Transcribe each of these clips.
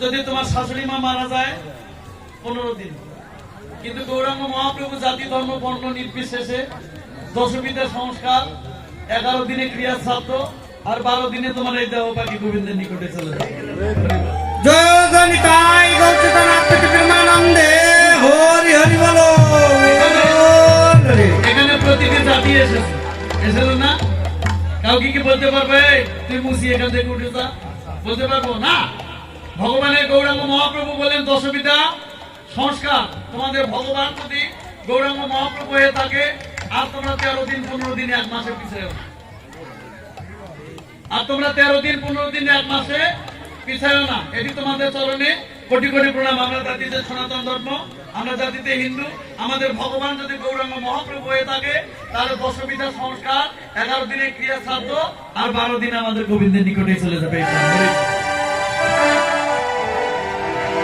যদি তোমার শাশুড়ি মা মারা যায় পনেরো দিন। কিন্তু গৌরাঙ্গ মহাপ্রভু জাতি ধর্ম বর্ণ নির্বিশেষে দশমীতে সংস্কার এগারো দিনে ক্রিয়া শ্রাদ্ধ আর বারো দিনে তোমার এই দেহ পাখি গোবিন্দের নিকটে চলে যাবে জয় জনিতাই গৌচিতনাথ প্রেমানন্দে হরি হরি বলো। এখানে প্রতিটি জাতি এসেছে। এসেছিল না? কাউকে কি বলতে পারবে? "এই, তুই মুসি এখান থেকে উঠে যা। বলতে পারব না? ভগবানের গৌরাঙ্গ মহাপ্রভু বলেন, দশবিধা সংস্কার। তোমাদের ভগবান যদি গৌরাঙ্গ মহাপ্রভু হয়ে থাকে, আর তোমরা তেরো দিন পনেরো দিন এক মাসে পিছিয়ে আর তোমরা তেরো দিন পনেরো দিন এক মাসে পিছায়ও না। এটি তোমাদের চরণে কোটি কোটি প্রণাম। আমরা জাতিতে সনাতন ধর্ম, আমরা জাতিতে হিন্দু। আমাদের ভগবান যদি গৌরাঙ্গ মহাপ্রভু হয়ে থাকে, তাহলে দশবিধা সংস্কার, এগারো দিনে ক্রিয়া সাধ্য আর বারো দিন আমাদের গোবিন্দের নিকটে চলে যাবে।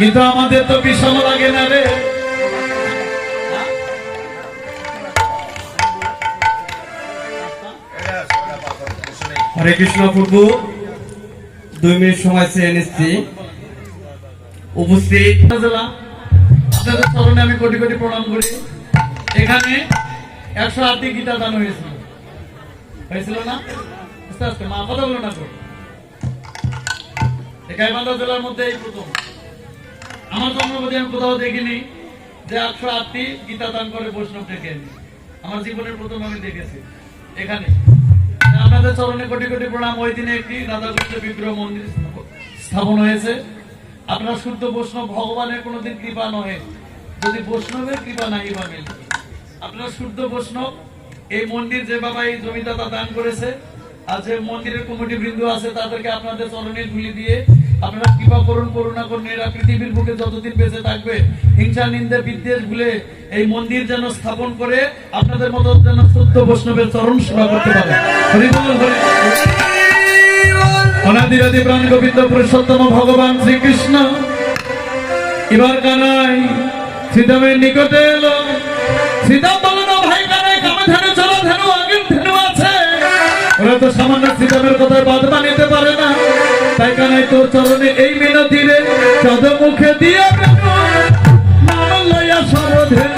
কিন্তু আমাদের তো বিষম লাগে না রে। হরে কৃষ্ণ পূর্ব দুই মিনিট সময় চেয়ে নিচ্ছি। উপস্থিত। আপনাদের চরণে আমি কোটি কোটি প্রণাম করি। এখানে একশো আটটি গীতা দান হয়েছিল হয়েছিল না? মা, কথা বলো না জেলার মধ্যে এই প্রথম। আমার জন্মবোধে আমি কোথাও দেখিনি। যে একশো আটটি গীতা দান করে বৈষ্ণব ডেকে আমার জীবনের প্রথম আমি দেখেছি। এখানে। আপনাদের চরণে কোটি কোটি প্রণাম। ওই দিনে একটি রাধাকৃষ্ণ বিগ্রহ মন্দির স্থাপন হয়েছে। আপনার শুদ্ধ বৈষ্ণব, ভগবানের কোনোদিন কৃপা নহে। যদি বৈষ্ণবের কৃপা নাই বা আপনার শুদ্ধ বৈষ্ণব, এই মন্দির যে বাবা, এই জমিদাতা দান করেছে, আর যে মন্দিরের কমিটি বৃন্দ আছে, তাদেরকে আপনাদের চরণে ধুলি দিয়ে আপনারা কৃপা করুন, করুণা করুন, এরা পৃথিবীর বুকে যতদিন বেঁচে থাকবে, হিংসা, নিন্দে, বিদ্বেষ ভুলে এই মন্দির যেন স্থাপন করে আপনাদের মতো যেন শুদ্ধ বৈষ্ণবের চরণ সেবা করতে পারে। অনাদিরাদি প্রাণ গোবিন্দ পুরুষোত্তম ভগবান শ্রীকৃষ্ণ। এবার কানাই সীতামের নিকটে এলো। সীতা ভাই কানাই কামে ধেনু চলো ধেনু। আছে ওরা তো সামান্য শ্রীরামের কথায় বাদ নিতে পারে না। তাই কানাই তোর চরণে এই মিনতি রে চদ মুখে দিয়ে নাম লইয়া সরধেনু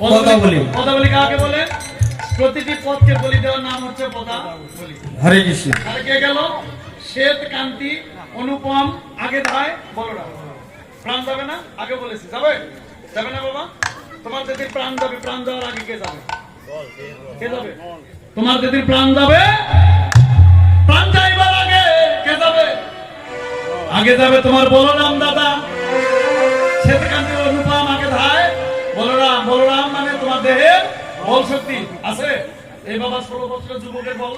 পদাবলী। পদাবলী কাকে বলে? প্রতিটি পদকে বলি দেওয়ার নাম হচ্ছে পদা হরে কৃষ্ণ। আর কে গেল? শ্বেত কান্তি অনুপম আগে ধায় বলরাম। প্রাণ যাবে না? আগে বলেছি। যাবে? যাবে না বাবা? তোমার দিদির প্রাণ যাবে প্রাণ যাওয়ার আগে কে যাবে? কে যাবে? তোমার দিদির প্রাণ যাবে প্রাণ যাইবার আগে কে যাবে? আগে যাবে তোমার বলরাম দাদা। শ্বেত বল শক্তি, আছে? এই বাবা ষোলো বছরের যুবকের বল,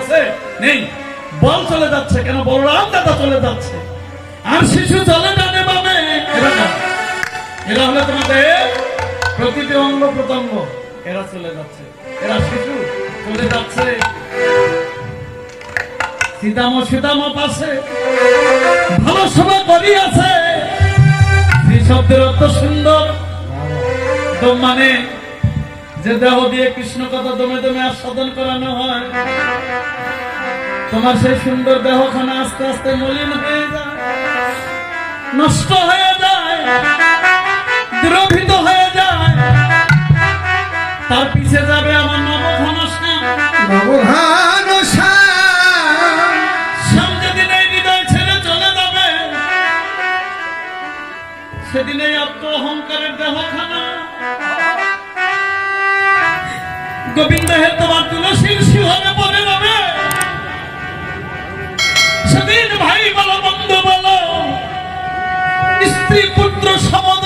আছে? নেই। বল চলে যাচ্ছে কেন? বলরাম দাদা চলে যাচ্ছে। আর শিশু চলে ডানে বামে এরা কারা? হলো তোমাদের প্রতিটি অঙ্গ প্রত্যঙ্গ। এরা চলে যাচ্ছে। এরা শিশু চলে যাচ্ছে। সীতাম সীতাম পাশে। ভালো সভা করিয়াছে। শ্রী শব্দের অর্থ সুন্দর। তো মানে যে দেহ দিয়ে কৃষ্ণ কথা দমে দমে আস্বাদন করানো হয়, তোমার সেই সুন্দর দেহখানা আস্তে আস্তে মলিন হয়ে যায়, নষ্ট হয়ে যায় দ্রভিত হয়ে যায়। তার পিছে যাবে আমার নবঘান শ্যাম শ্যাম যেদিন এই হৃদয় ছেড়ে চলে যাবে। সেদিন আত্ম অহংকারের দেহখানা গোবিন্দ হে, তোমার তুলসীর শিহরে পরে রবে সেদিন ভাই বলো, বন্ধু বলো, স্ত্রী পুত্র সমদয়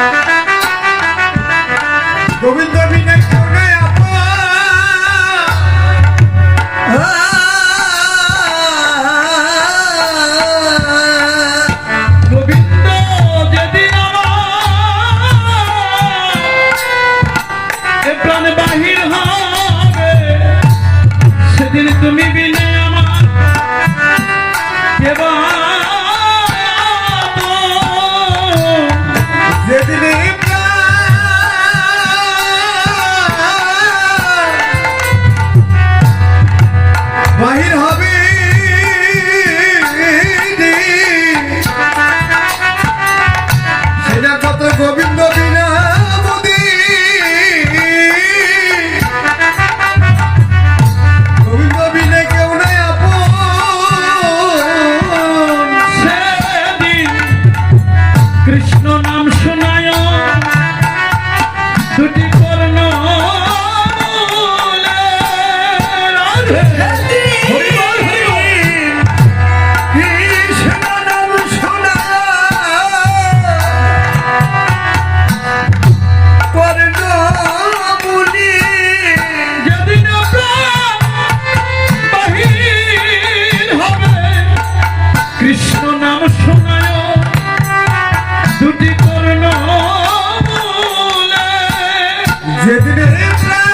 Thank you. ছুটি যেদিন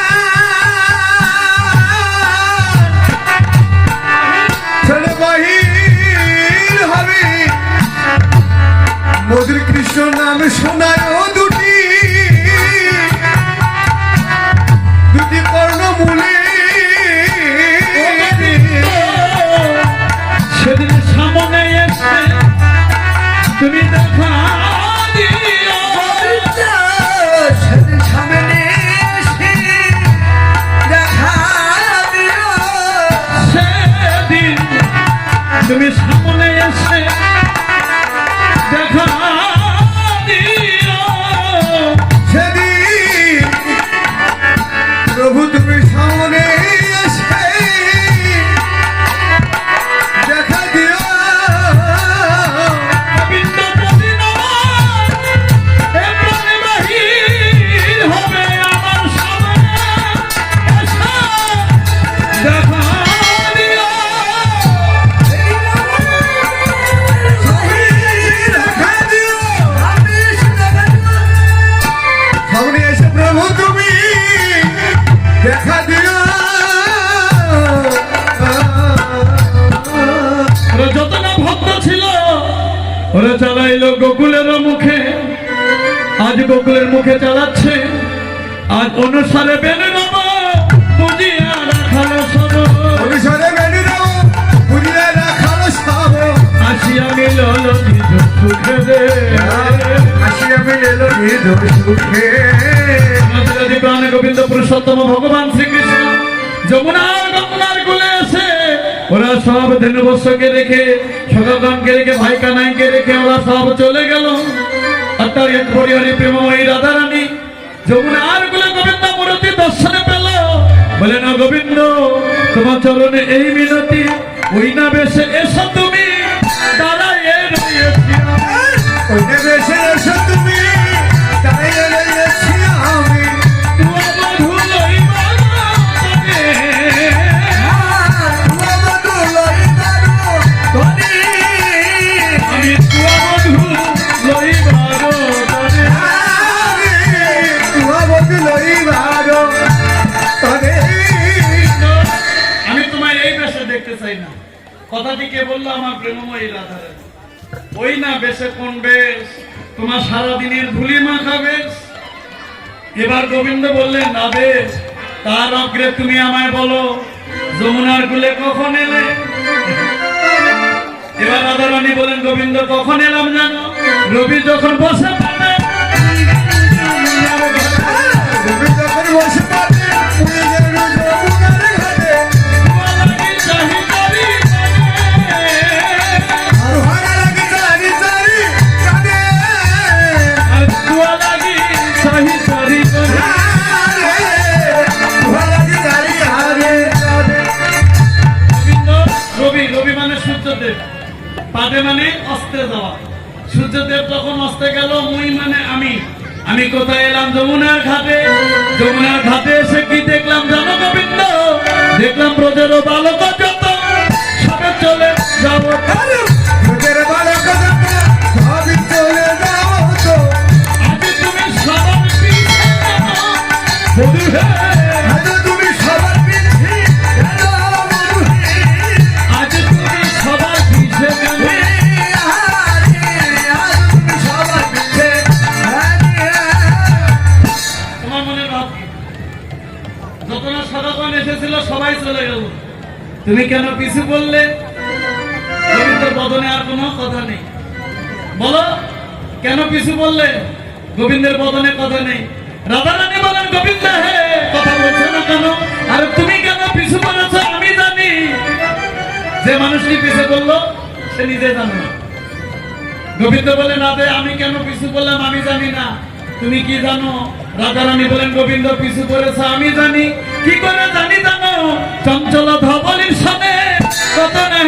তুমি সুখে প্রাণ গোবিন্দ ওরা সব ধনুবস্যকে রেখে সগগণকে রেখে ভাই কানাইকে রেখে ওরা সব চলে গেল আর তার এক পরিবারে প্রেমময়ী রাধারানী যমুনার কুলে গোবিন্দ মূর্তি দর্শনে পেল বলে না গোবিন্দ তোমার চরণে এই মিনতি ওই না বেশে এসো তুমি দাঁড়াইয়ে রয়েছি কথাটি কে বলল? আমার প্রেমময়ী রাধারানী ওই না বেশে কোন বেশ? তোমার সারাদিনের ধুলি মাখা বেশ? এবার গোবিন্দ বললেন, না বেশ, তার অগ্রে তুমি আমায় বলো, যমুনার কুলে কখন এলে? এবার রাধারানী বলেন, গোবিন্দ, কখন এলাম জানো? রবি যখন বসে তুমি কেন পিছু বললে? গোবিন্দের বদনে আর কোনো কথা নেই। বলো, কেন পিছু বললে? গোবিন্দের বদনে কথা নেই। রাধারানী বলেন, গোবিন্দ, হে, কথা বলছো না কেন? আর তুমি কেন পিছু বলেছ আমি জানি। যে মানুষটি পিছু বলল সে নিজে জানে না। গোবিন্দ বলেন, রাধে, আমি কেন পিছু বললাম আমি জানি না। তুমি কি জানো? রাধারানী বলেন, গোবিন্দ, পিছু করেছে আমি জানি। কি করে জানি জানো? চঞ্চল ধবলির সামনে কত না।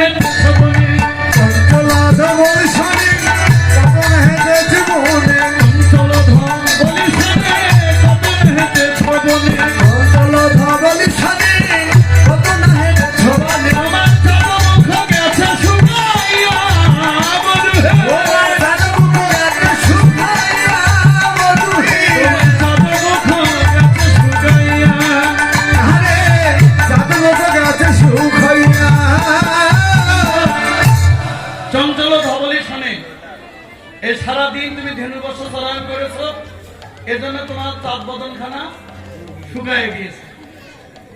করেছ এজন্য তোমার বদন খানা শুকায় গিয়েছে।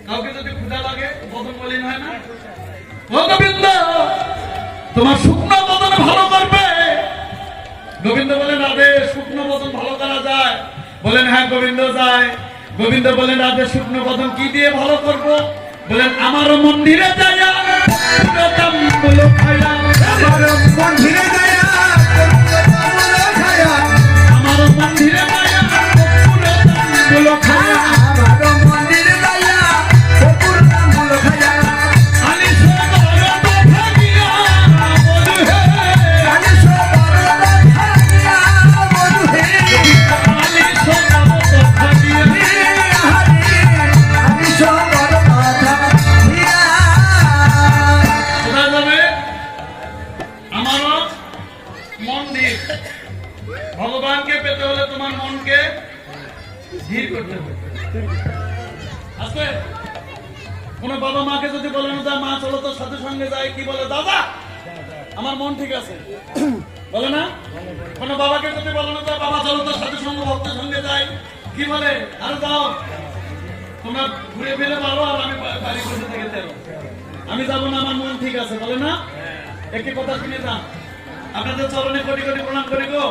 কাউকে যদি লাগে বদন হয় না। গোবিন্দ, তোমার শুকনো বদন ভালো করবে। গোবিন্দ বলেন শুকনো বদন ভালো করা যায়। বলেন হ্যাঁ গোবিন্দ যায়। গোবিন্দ বলেন, রাধে, শুকনো বদন কি দিয়ে ভালো করব? বলেন আমারও মন্দিরে আমার মন্দিরে কোনো বাবা মাকে যদি বলে না মা, চলো সাথে সঙ্গে যায় কি বলে? দাদা, আমার মন ঠিক আছে। বলে না? বাবাকে যদি বলে না বাবা, চলো সাথে সঙ্গে ভক্তের সঙ্গে যাই। কি বলে? দাও তোমরা ঘুরে ফিরে পারো আর আমি বাড়ি বসে থেকে আমি যাব না, আমার মন ঠিক আছে। বলে না? একটি কথা শুনে যান। আপনাদের চরণে কোটি কোটি প্রণাম করি গো।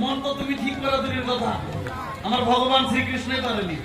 মন তো তুমি ঠিক করা দূরের কথা। আমার ভগবান শ্রীকৃষ্ণই পারেনি।